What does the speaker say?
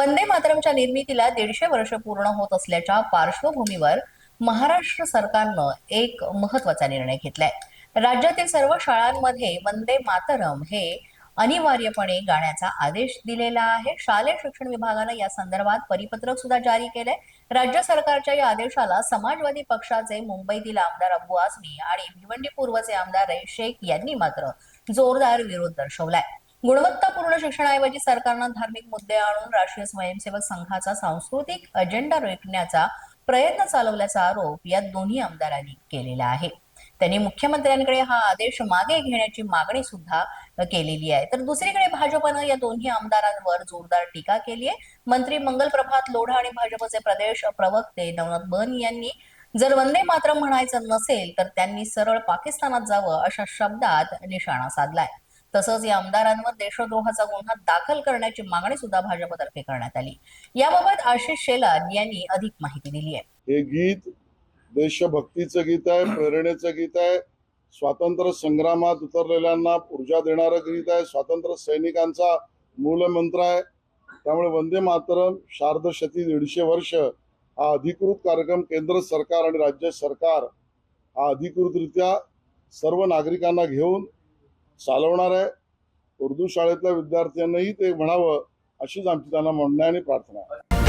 वंदे मातरमच्या निर्मितीला दीडशे वर्ष पूर्ण होत असल्याच्या पार्श्वभूमीवर महाराष्ट्र सरकारनं एक महत्त्वाचा निर्णय घेतलाय. राज्यातील सर्व शाळांमध्ये वंदे मातरम हे अनिवार्यपणे गाण्याचा आदेश दिलेला आहे. शालेय शिक्षण विभागानं या संदर्भात परिपत्रक सुद्धा जारी केलंय. राज्य सरकारच्या या आदेशाला समाजवादी पक्षाचे मुंबईतील आमदार अब्बू आझमी आणि भिवंडी पूर्वचे आमदार शेख यांनी मात्र जोरदार विरोध दर्शवलाय. गुणवत्तापूर्ण शिक्षणाऐवजी सरकारनं धार्मिक मुद्दे आणून राष्ट्रीय स्वयंसेवक संघाचा सांस्कृतिक अजेंडा रोखण्याचा प्रयत्न चालवल्याचा आरोप या दोन्ही आमदारांनी केलेला आहे. त्यांनी मुख्यमंत्र्यांकडे हा आदेश मागे घेण्याची मागणी सुद्धा केलेली आहे. तर दुसरीकडे भाजपनं या दोन्ही आमदारांवर जोरदार टीका केली आहे. मंत्री मंगल प्रभात लोढा आणि भाजपचे प्रदेश प्रवक्ते नवनाथ बन यांनी जर वंदे मातरम म्हणायचं नसेल तर त्यांनी सरळ पाकिस्तानात जावं अशा शब्दात निशाणा साधलाय. तसंच या आमदारांवर देशद्रोहाचा गुन्हा दाखल करण्याची मागणी सुद्धा भाजपतर्फे करण्यात आली. याबाबत आशिष शेलार यांनी अधिक माहिती दिली आहे. हे गीत देशभक्तीचं गीत आहे प्रेरणेचं गीत आहे. स्वातंत्र्य संग्रामात उतरलेल्यांना ऊर्जा देणारं गीत आहे. स्वातंत्र्य सैनिकांचा मूलमंत्र आहे. त्यामुळे वंदे मातरम शारदशती दीडशे वर्ष हा अधिकृत कार्यक्रम केंद्र सरकार आणि राज्य सरकार हा अधिकृतरित्या सर्व नागरिकांना घेऊन चालवणार आहे. उर्दू शाळेतल्या विद्यार्थ्यांनाही ते म्हणावं अशीच आमची त्यांना म्हणणं आणि प्रार्थना आहे.